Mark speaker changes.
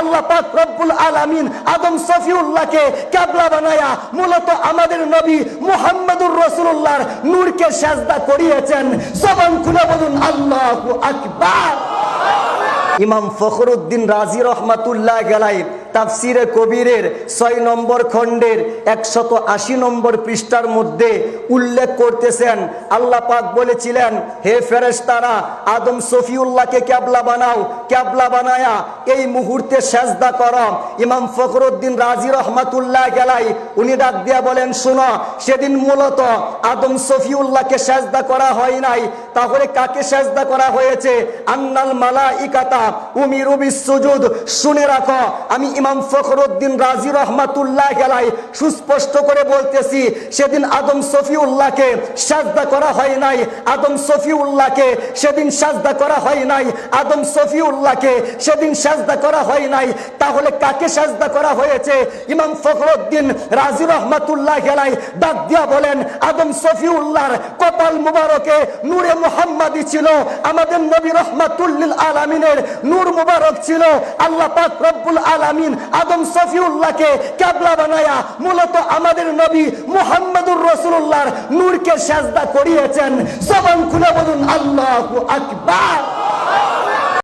Speaker 1: আল্লাহ পাক রব্বুল আলামিন আদম সফিউল্লাহকে বানায়া মূলত আমাদের নবী মুহাম্মদুর রাসূলুল্লাহর নূরকে সাজদা করিয়েছেন। জবান খুলে বলুন, আল্লাহু আকবার। ইমাম ফখরুদ্দিন রাজি রহমাতুল্লাহ গেলাই তাফসিরে কবিরের ছয় নম্বর খণ্ডের একশত আশি নম্বর পৃষ্ঠার মধ্যে উল্লেখ করতেছেন। আল্লাহ পাক বলেছিলেন, হে ফেরেশতারা, আদম সফিউল্লাহকে ক্যাবলা বানাও, ক্যাবলা বানায়া এই মুহূর্তে সেজদা করো। ইমাম ফখরুদ্দিন রাজি রহমাতুল্লাহ গেলাই উনি ডাক দিয়া বলেন, শোনো, সেদিন মূলত আদম সফিউল্লাহকে সেজদা করা হয় নাই। তাহলে কাকে সেজদা করা হয়েছে? আন্নাল মালা ইকাতা উমিরু সুজুদ শুনে রাখো, আমি ইমাম ফখরুদ্দিন রাজি রহমাতুল্লাহ গেলাই সুস্পষ্ট করে বলতেছি, সেদিন আদম সফিউল্লাহকে সাজদা করা হয় নাই, আদম সফিউল্লাহকে সেদিন সাজদা করা হয় নাই, আদম সফিউল্লাহকে সেদিন সাজদা করা হয় নাই। তাহলে কাকে সাজদা করা হয়েছে? ইমাম ফখরুদ্দিন রাজি রহমাতুল্লাহ গেলাই ডাক দিয়া বলেন, আদম সফিউল্লাহর কপাল মুবারকে নূরে মুহাম্মাদি ছিল, আমাদের নবী রহমাতুল্লিল আলামিনের নূর মুবারক ছিল, আল্লাহ পাক রব্বুল আলামিন আদম সফিউল্লাহকে ক্যাবলা বানায়া মূলত আমাদের নবী মুহাম্মদুর রসুল্লাহর নূরকে সাজদা করিয়েছেন। জবান খুলে বলুন, আল্লাহ আকবার।